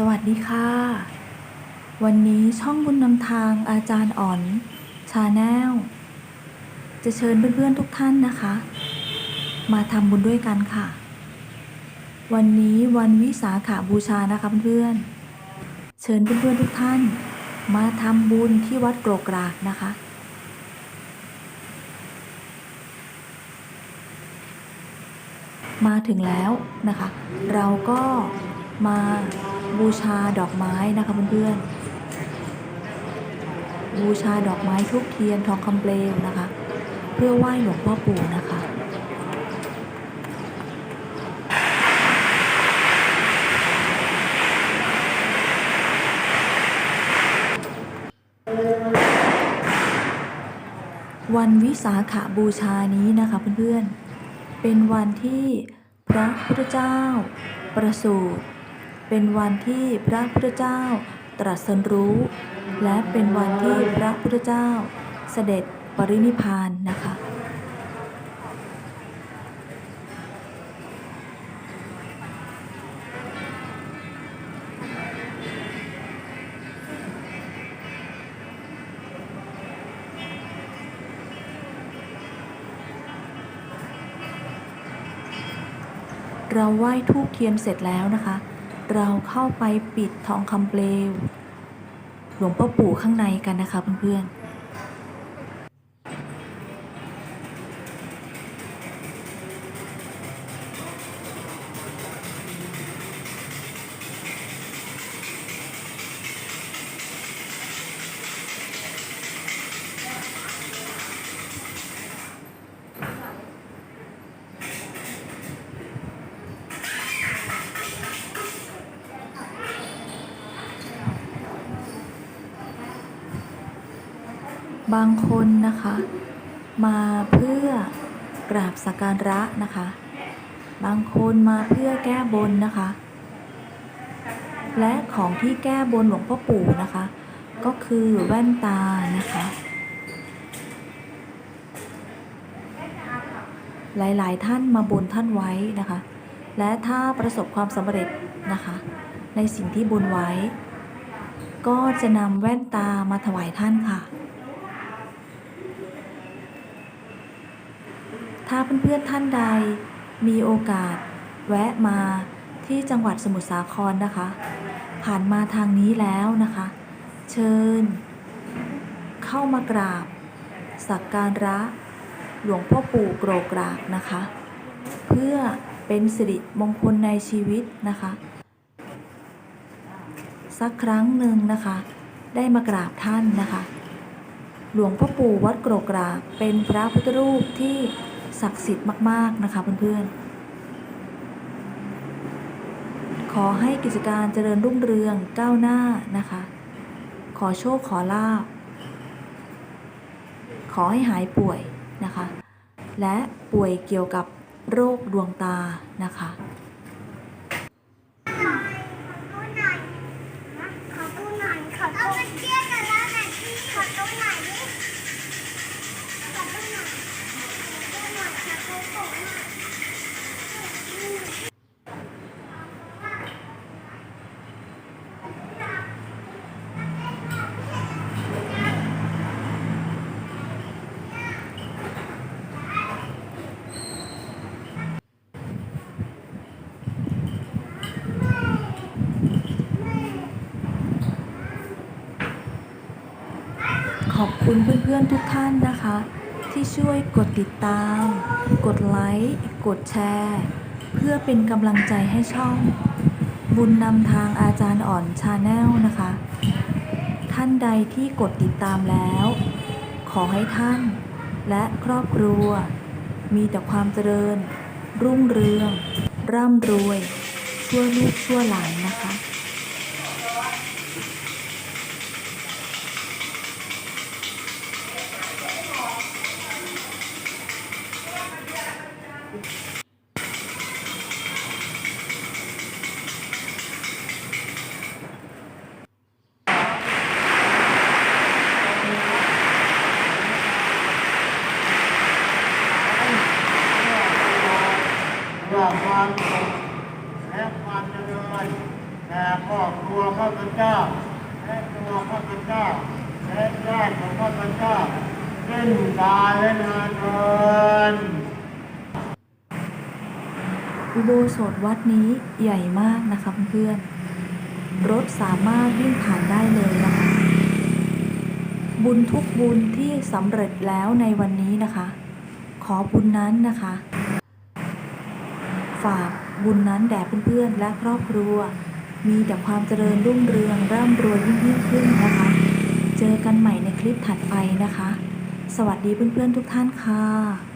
สวัสดีค่ะ วันนี้ช่องบุญนำทางอาจารย์อ๋อนชาแนลจะเชิญเพื่อนๆทุกท่านนะคะ มาทำบุญด้วยกันค่ะ วันนี้วันวิสาขาบูชานะคะเพื่อนๆเชิญเพื่อนๆทุกท่าน มาทำบุญที่วัดโกรกรากนะคะ มาถึงแล้วนะคะ เราก็มา บูชาดอกไม้นะคะเพื่อนๆบูชาดอกไม้ทุกเทียนทองคำเปลวนะคะ เพื่อไหว้หลวงพ่อปู่นะคะวันวิสาขาบูชานี้นะคะเพื่อนๆ เป็นวันที่พระพุทธเจ้า ประสูติ เป็นวันที่พระพุทธเจ้าตรัสรู้ และเป็นวันที่พระพุทธเจ้าเสด็จปรินิพานนะคะเราไหว้ทูบเทียนเสร็จแล้วนะคะ เราเข้าไปปิดทองคำเปลว หลวงพ่อปู่ข้างในกันนะคะเพื่อนๆ บางคนนะคะ มาเพื่อกราบสักการะนะคะ บางคนมาเพื่อแก้บนนะคะ และของที่แก้บนหลวงพ่อปู่นะคะ ก็คือแว่นตานะคะ หลายๆท่านมาบนท่านไว้นะคะ และถ้าประสบความสำเร็จนะคะ ในสิ่งที่บนไว้ ก็จะนำแว่นตามาถวายท่านค่ะ ถ้าเพื่อนๆท่านใด มีโอกาส แวะมาที่จังหวัดสมุทรสาครนะคะ ผ่านมาทางนี้แล้วนะคะ เชิญ เข้ามากราบ สักการะ หลวงพ่อปู่โกรกรากนะคะ เพื่อเป็นสิริมงคลในชีวิตนะคะ สักครั้งหนึ่งนะคะ ได้มากราบท่านนะคะ หลวงพ่อปู่วัดโกรกรากเป็นพระพุทธรูปที่ ศักดิ์สิทธิ์มาก ๆ นะคะเพื่อนๆ ขอให้กิจการเจริญรุ่งเรืองก้าวหน้านะคะ ขอโชคขอลาบ ขอให้หายป่วยนะคะ และป่วยเกี่ยวกับโรคดวงตานะคะ ตู้หน่อยนะขอตู้หน่อยขอตู้เอาไปเทียบกันแล้วหน่อยพี่ขอตู้หน่อยดิขอตู้หน่อยตู้หน่อยขอตู้โป่งหน่อย ขอบคุณเพื่อนๆทุกท่านนะคะ ที่ช่วยกดติดตาม กดไลค์ กดแชร์ เพื่อเป็นกำลังใจให้ช่อง บุญนำทางอาจารย์อ่อนชาแนลนะคะ ท่านใดที่กดติดตามแล้ว ขอให้ท่านและครอบครัว มีแต่ความเจริญ รุ่งเรือง ร่ำรวย ชั่วลูกชั่วหลานนะคะ ความสุขและความเจริญแด่ครอบครัวข้าพเจ้าและตัวข้าพเจ้าและญาติของข้าพเจ้าสิ้นกาลและนานเทินอุโบสถวัดนี้ใหญ่มากนะคะเพื่อนๆรถสามารถวิ่งผ่านได้เลยนะคะ บุญทุกบุญที่สำเร็จแล้วในวันนี้นะคะ ขอบุญนั้นนะคะ ฝากบุญนั้นแด่เพื่อนๆและครอบครัว มีแต่ความเจริญรุ่งเรืองร่ำรวยยิ่งขึ้นนะคะ เจอกันใหม่ในคลิปถัดไปนะคะ สวัสดีเพื่อนๆทุกท่านค่ะ